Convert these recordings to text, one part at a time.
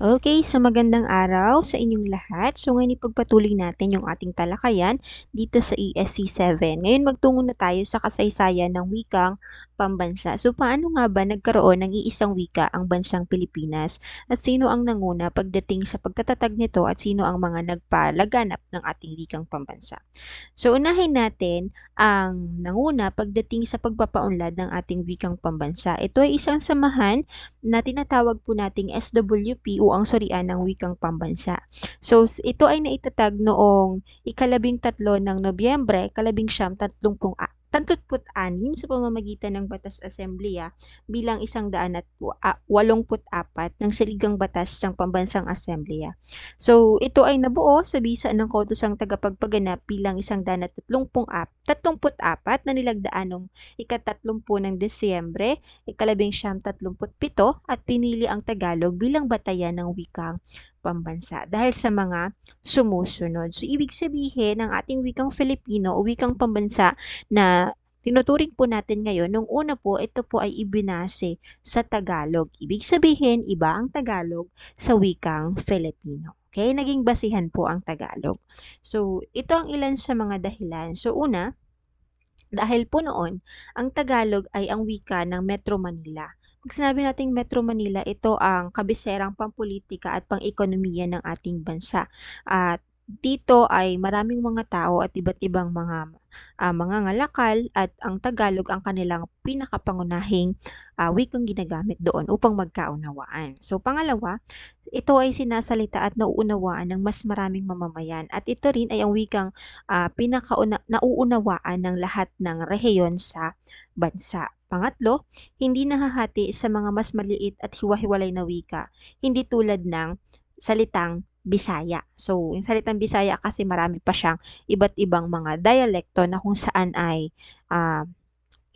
Okay, so magandang araw sa inyong lahat. So ngayon ipagpatuloy natin yung ating talakayan dito sa ESC 7. Ngayon magtungo na tayo sa kasaysayan ng wikang pambansa. So paano nga ba nagkaroon ng iisang wika ang bansang Pilipinas? At sino ang nanguna pagdating sa pagtatatag nito at sino ang mga nagpalaganap ng ating wikang pambansa? So unahin natin ang nanguna pagdating sa pagpapaunlad ng ating wikang pambansa. Ito ay isang samahan na tinatawag po nating SWP o ang surian ng wikang pambansa. So, ito ay naitatag noong ikalabing tatlo ng Nobyembre, kalabing siyam, tatlong 36 sa pamamagitan ng Batas Asembleya bilang isang daan at walomput apat ng saligang batas ng Pambansang Asembleya. So, ito ay nabuo sa bisa ng Kodosang Tagapagpaganap bilang isang daan at tatlongput apat na nilagdaan noong ikatatlumput ng Desyembre, ikalabing siyam tatlumput pito at pinili ang Tagalog bilang batayan ng wikang pambansa dahil sa mga sumusunod. So, ibig sabihin ng ating wikang Filipino o wikang pambansa na tinuturing po natin ngayon, nung una po, ito po ay ibinase sa Tagalog. Ibig sabihin, iba ang Tagalog sa wikang Filipino. Okay, naging basihan po ang Tagalog. So, ito ang ilan sa mga dahilan. So, una, dahil po noon, ang Tagalog ay ang wika ng Metro Manila. Pag sinabi nating Metro Manila, ito ang kabiserang pampolitika at pang-ekonomiya ng ating bansa. At dito ay maraming mga tao at iba't ibang mga uh, mga ngalakal at ang Tagalog ang kanilang pinakapangunahing uh, wikang ginagamit doon upang magkaunawaan. So pangalawa, ito ay sinasalita at nauunawaan ng mas maraming mamamayan at ito rin ay ang wikang uh, pinakauna nauunawaan ng lahat ng rehiyon sa bansa. Pangatlo, hindi nahahati sa mga mas maliit at hiwa-hiwalay na wika, hindi tulad ng salitang Bisaya. So, yung salitang Bisaya kasi marami pa siyang iba't ibang mga dialekto na kung saan ay uh,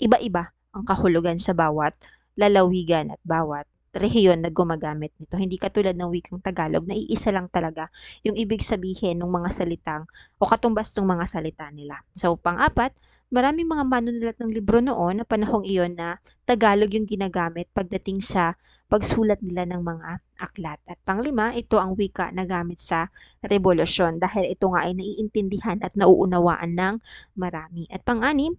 iba-iba ang kahulugan sa bawat lalawigan at bawat rehiyon na gumagamit nito. Hindi katulad ng wikang Tagalog na iisa lang talaga yung ibig sabihin ng mga salitang o katumbas ng mga salita nila. So, pang-apat, maraming mga manunulat ng libro noon na panahong iyon na Tagalog yung ginagamit pagdating sa pagsulat nila ng mga aklat. At panglima, ito ang wika na gamit sa revolusyon dahil ito nga ay naiintindihan at nauunawaan ng marami. At pang-anim,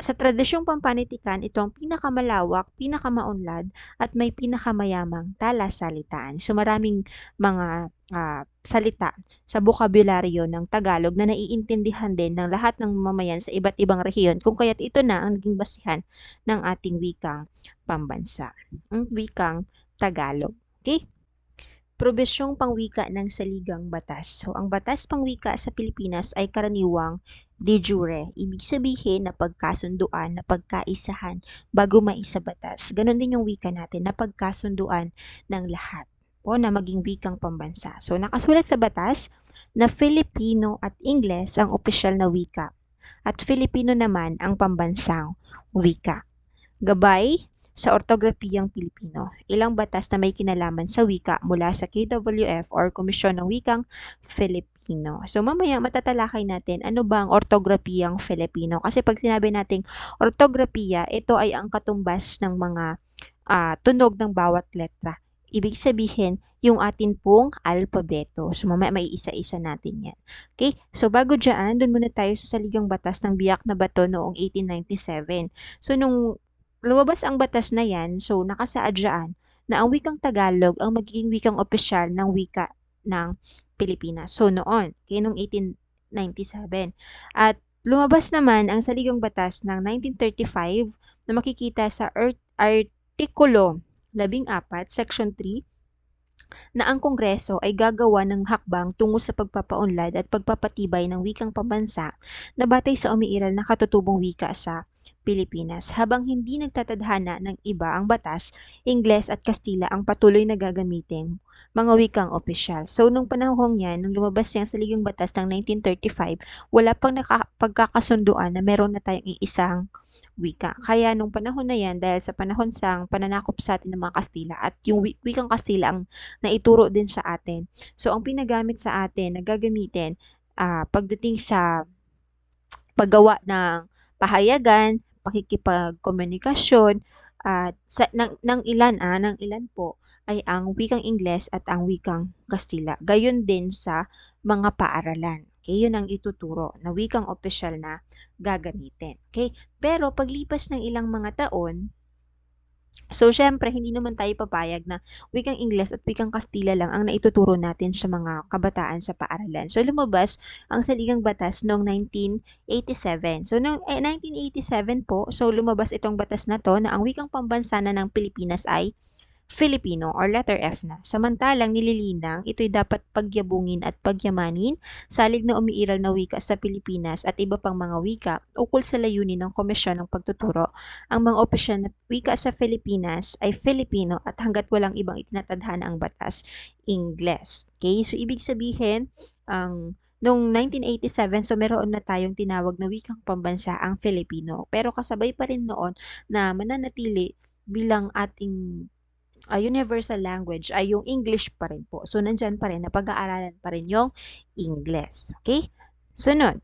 sa tradisyong pampanitikan, ito ang pinakamalawak, pinakamaunlad, at may pinakamayamang talasalitaan. So maraming mga uh, salita sa bokabularyo ng Tagalog na naiintindihan din ng lahat ng mamayan sa iba't ibang rehiyon kung kaya't ito na ang naging basihan ng ating wikang pambansa, ang wikang Tagalog. Okay? Probisyong pangwika ng saligang batas. So, ang batas pangwika sa Pilipinas ay karaniwang de jure. Ibig sabihin na pagkasunduan, na pagkaisahan bago maisa batas. Ganon din yung wika natin na pagkasunduan ng lahat po na maging wikang pambansa. So, nakasulat sa batas na Filipino at Ingles ang opisyal na wika at Filipino naman ang pambansang wika. Gabay sa ortografiyang Pilipino. Ilang batas na may kinalaman sa wika mula sa KWF or Komisyon ng Wikang Filipino. So mamaya matatalakay natin ano ba ang ortografiyang Filipino. Kasi pag sinabi nating ortografiya, ito ay ang katumbas ng mga uh, tunog ng bawat letra. Ibig sabihin, yung atin pong alpabeto. So, mamaya may isa-isa natin yan. Okay? So, bago dyan, dun muna tayo sa saligang batas ng biyak na bato noong 1897. So, nung lumabas ang batas na yan, so nakasaad dyan na ang wikang Tagalog ang magiging wikang opisyal ng wika ng Pilipinas. So noon, kaya noong 1897. At lumabas naman ang saligang batas ng 1935 na makikita sa Artikulo 14, Section 3, na ang Kongreso ay gagawa ng hakbang tungo sa pagpapaunlad at pagpapatibay ng wikang pambansa na batay sa umiiral na katutubong wika sa Pilipinas. Habang hindi nagtatadhana ng iba ang batas, Ingles at Kastila ang patuloy na gagamitin mga wikang opisyal. So, nung panahon yan, nung lumabas yung saligang batas ng 1935, wala pang pagkakasunduan na meron na tayong iisang wika. Kaya nung panahon na yan, dahil sa panahon sang pananakop sa atin ng mga Kastila at yung wikang Kastila ang naituro din sa atin. So, ang pinagamit sa atin na gagamitin uh, pagdating sa paggawa ng pahayagan, pakikipagkomunikasyon, at sa ng ng ilan, ah, ng ilan po ay ang wikang Ingles at ang wikang Kastila. Gayon din sa mga paaralan. Okay, yun ang ituturo na wikang opisyal na gagamitin. Okay? Pero paglipas ng ilang mga taon, So, syempre, hindi naman tayo papayag na wikang Ingles at wikang Kastila lang ang naituturo natin sa mga kabataan sa paaralan. So, lumabas ang saligang batas noong 1987. So, noong eh, 1987 po, so lumabas itong batas na to na ang wikang pambansa na ng Pilipinas ay Filipino or letter F na. Samantalang nililinang, ito'y dapat pagyabungin at pagyamanin, salig na umiiral na wika sa Pilipinas at iba pang mga wika ukol sa layunin ng Komisyon ng Pagtuturo. Ang mga opisyal na wika sa Pilipinas ay Filipino at hanggat walang ibang itinatadhana ang batas, Ingles. Okay, so ibig sabihin, ang Noong 1987, so meron na tayong tinawag na wikang pambansa ang Filipino. Pero kasabay pa rin noon na mananatili bilang ating uh, universal language ay yung English pa rin po. So, nandyan pa rin, napag-aaralan pa rin yung English. Okay? Sunod.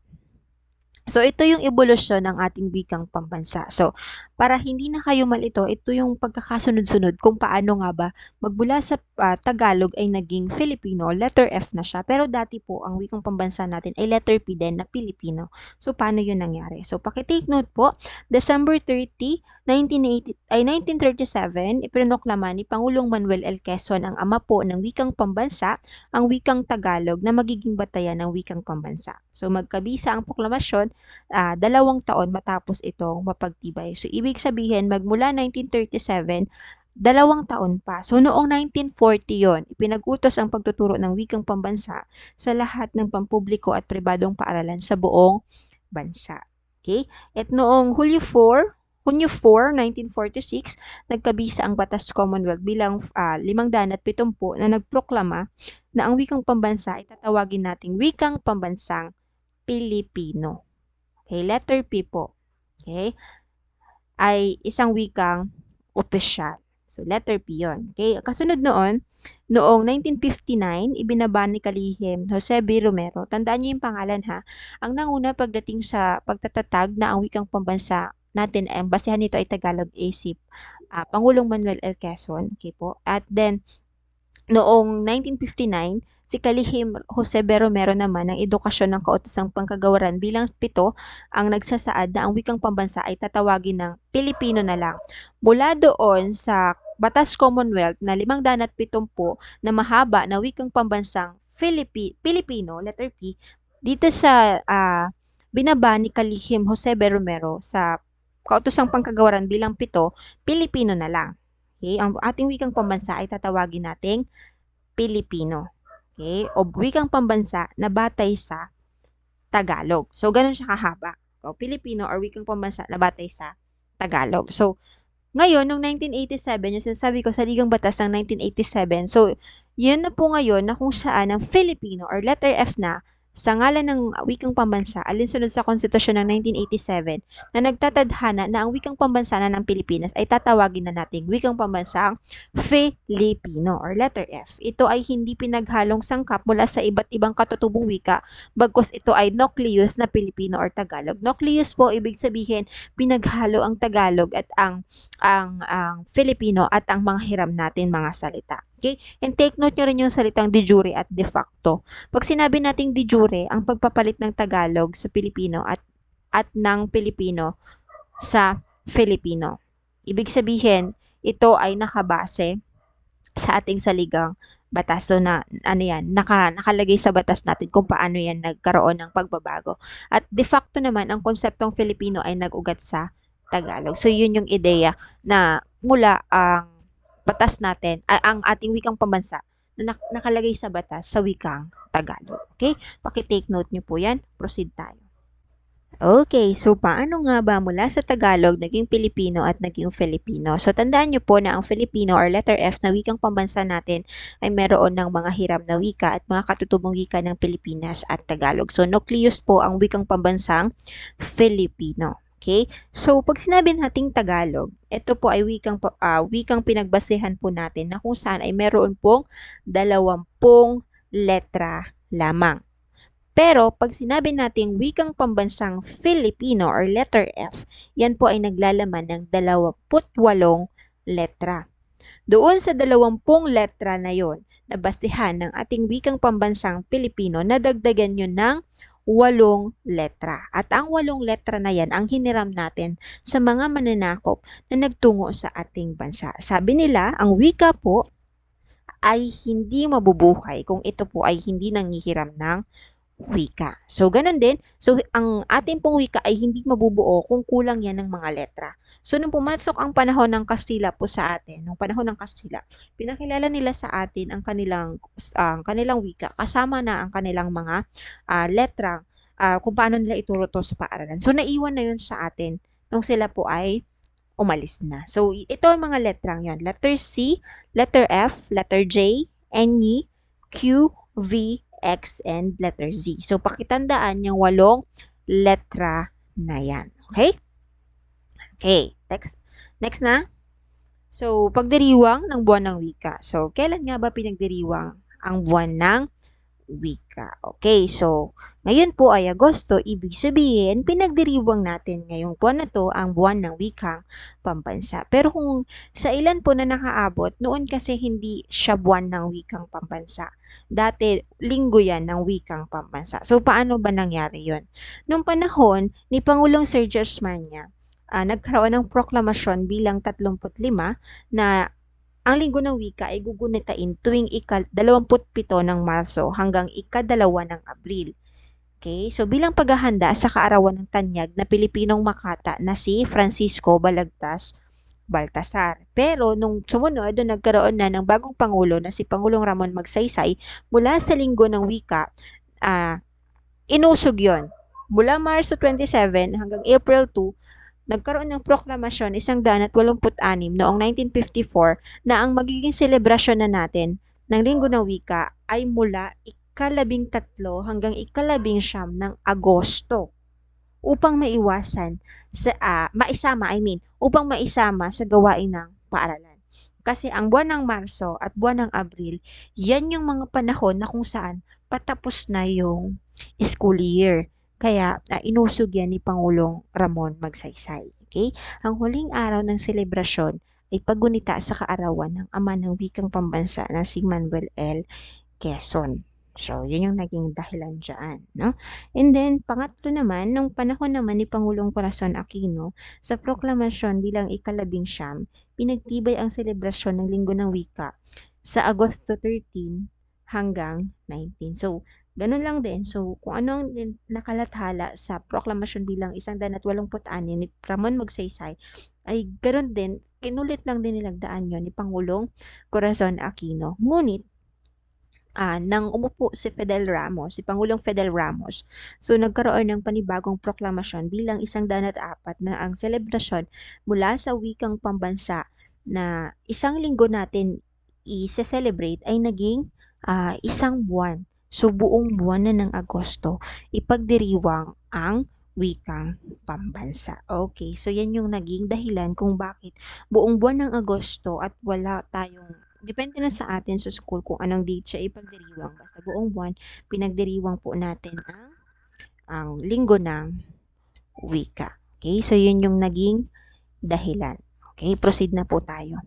So, ito yung evolusyon ng ating wikang pambansa. So, para hindi na kayo malito, ito yung pagkakasunod-sunod kung paano nga ba magbula sa uh, Tagalog ay naging Filipino, letter F na siya. Pero dati po, ang wikang pambansa natin ay letter P din na Pilipino. So, paano yun nangyari? So, pakitake note po, December 30, 1980, ay 1937, ipinoklama ni Pangulong Manuel L. Quezon ang ama po ng wikang pambansa, ang wikang Tagalog na magiging batayan ng wikang pambansa. So, magkabisa ang proklamasyon uh, dalawang taon matapos itong mapagtibay. So, ibig sabihin, magmula 1937, dalawang taon pa. So, noong 1940 yon ipinag-utos ang pagtuturo ng wikang pambansa sa lahat ng pampubliko at pribadong paaralan sa buong bansa. Okay? At noong Hulyo 4, Hunyo 4, 1946, nagkabisa ang Batas Commonwealth bilang uh, 570 na nagproklama na ang wikang pambansa ay tatawagin nating wikang pambansang Pilipino. Okay, letter P po. Okay? Ay isang wikang opisyal. So, letter P yon. Okay? Kasunod noon, noong 1959, ibinaba ni Kalihim Jose B. Romero. Tandaan niyo yung pangalan ha. Ang nanguna pagdating sa pagtatatag na ang wikang pambansa natin, ang basehan nito ay Tagalog ASIP. Uh, Pangulong Manuel L. Quezon. Okay po. At then, Noong 1959, si Kalihim Jose B. Romero naman ng edukasyon ng kautosang pangkagawaran bilang pito ang nagsasaad na ang wikang pambansa ay tatawagin ng Pilipino na lang. Mula doon sa Batas Commonwealth na 570 na mahaba na wikang pambansang Filipi, Pilipino, letter P, dito sa uh, binaba ni Kalihim Jose B. Romero sa kautosang pangkagawaran bilang pito, Pilipino na lang. Okay? Ang ating wikang pambansa ay tatawagin nating Pilipino. Okay? O wikang pambansa na batay sa Tagalog. So, ganun siya kahaba. O, Pilipino or wikang pambansa na batay sa Tagalog. So, ngayon, noong 1987, yung sinasabi ko sa Ligang Batas ng 1987, so, yun na po ngayon na kung saan ang Filipino or letter F na sa ngalan ng wikang pambansa alinsunod sa konstitusyon ng 1987 na nagtatadhana na ang wikang pambansa na ng Pilipinas ay tatawagin na nating wikang pambansang Filipino or letter F. Ito ay hindi pinaghalong sangkap mula sa iba't ibang katutubong wika bagkus ito ay nucleus na Pilipino or Tagalog. Nucleus po ibig sabihin pinaghalo ang Tagalog at ang ang ang Filipino at ang mga hiram natin mga salita. Okay? And take note nyo rin yung salitang de jure at de facto. Pag sinabi nating de jure, ang pagpapalit ng Tagalog sa Pilipino at at ng Pilipino sa Filipino. Ibig sabihin, ito ay nakabase sa ating saligang batas. So na ano yan, naka, nakalagay sa batas natin kung paano yan nagkaroon ng pagbabago. At de facto naman, ang konseptong Filipino ay nag-ugat sa Tagalog. So yun yung ideya na mula ang batas natin, ay, ang ating wikang pambansa na nak- nakalagay sa batas sa wikang Tagalog. Okay? Paki-take note nyo po yan. Proceed tayo. Okay, so paano nga ba mula sa Tagalog naging Pilipino at naging Filipino? So tandaan nyo po na ang Filipino or letter F na wikang pambansa natin ay meron ng mga hiram na wika at mga katutubong wika ng Pilipinas at Tagalog. So nucleus po ang wikang pambansang Filipino. Okay? So, pag sinabi nating Tagalog, ito po ay wikang, uh, wikang pinagbasehan po natin na kung saan ay meron pong dalawampung letra lamang. Pero pag sinabi nating wikang pambansang Filipino or letter F, yan po ay naglalaman ng 28 letra. Doon sa 20 letra na yon, nabastihan ng ating wikang pambansang Pilipino, nadagdagan yun ng walong letra. At ang walong letra na yan ang hiniram natin sa mga mananakop na nagtungo sa ating bansa. Sabi nila, ang wika po ay hindi mabubuhay kung ito po ay hindi nanghihiram ng wika. So, ganun din. So, ang ating pong wika ay hindi mabubuo kung kulang yan ng mga letra. So, nung pumasok ang panahon ng Kastila po sa atin, nung panahon ng Kastila, pinakilala nila sa atin ang kanilang, ang kanilang wika, kasama na ang kanilang mga uh, letra, uh, kung paano nila ituro to sa paaralan. So, naiwan na yun sa atin nung sila po ay umalis na. So, ito ang mga letrang yan. Letter C, letter F, letter J, N, E, Q, V, X, and letter Z. So, pakitandaan yung walong letra na yan. Okay? Okay, next. Next na. So, pagdiriwang ng buwan ng wika. So, kailan nga ba pinagdiriwang ang buwan ng wika. Okay, so ngayon po ay Agosto, ibig sabihin pinagdiriwang natin ngayong buwan na to ang buwan ng wikang pambansa. Pero kung sa ilan po na nakaabot, noon kasi hindi siya buwan ng wikang pambansa. Dati, linggo yan ng wikang pambansa. So, paano ba nangyari yon? Nung panahon ni Pangulong Sergio Esmarnia, uh, nagkaroon ng proklamasyon bilang 35 na ang Linggo ng Wika ay gugunitain tuwing ika-27 ng Marso hanggang ika-2 ng Abril. Okay, so bilang paghahanda sa kaarawan ng tanyag na Pilipinong Makata na si Francisco Balagtas Baltasar. Pero nung sumunod, doon nagkaroon na ng bagong Pangulo na si Pangulong Ramon Magsaysay mula sa Linggo ng Wika, uh, inusog yon Mula Marso 27 hanggang April 2, nagkaroon ng proklamasyon isang daan at walumput-anim noong 1954 na ang magiging selebrasyon na natin ng Linggo ng Wika ay mula ikalabing tatlo hanggang ikalabing siyam ng Agosto upang maiwasan sa uh, maisama I mean upang maisama sa gawain ng paaralan. Kasi ang buwan ng Marso at buwan ng Abril, yan yung mga panahon na kung saan patapos na yung school year. Kaya uh, inusog yan ni Pangulong Ramon Magsaysay. Okay? Ang huling araw ng selebrasyon ay paggunita sa kaarawan ng ama ng wikang pambansa na si Manuel L. Quezon. So, yun yung naging dahilan dyan, no? And then, pangatlo naman, nung panahon naman ni Pangulong Corazon Aquino, sa proklamasyon bilang ikalabing siyam, pinagtibay ang selebrasyon ng Linggo ng Wika sa Agosto 13 hanggang 19. So, Ganun lang din. So, kung ano ang nakalathala sa proklamasyon bilang isang dan at walumput ani ni Ramon Magsaysay, ay ganun din, kinulit lang din nilagdaan yon ni Pangulong Corazon Aquino. Ngunit, uh, nang umupo si Fidel Ramos, si Pangulong Fidel Ramos, so nagkaroon ng panibagong proklamasyon bilang isang dan at apat na ang selebrasyon mula sa wikang pambansa na isang linggo natin i-celebrate ay naging uh, isang buwan So buong buwan na ng Agosto, ipagdiriwang ang wikang pambansa. Okay, so yan yung naging dahilan kung bakit buong buwan ng Agosto at wala tayong depende na sa atin sa school kung anong date siya ipagdiriwang. Basta buong buwan, pinagdiriwang po natin ang, ang linggo ng wika. Okay, so yun yung naging dahilan. Okay, proceed na po tayo.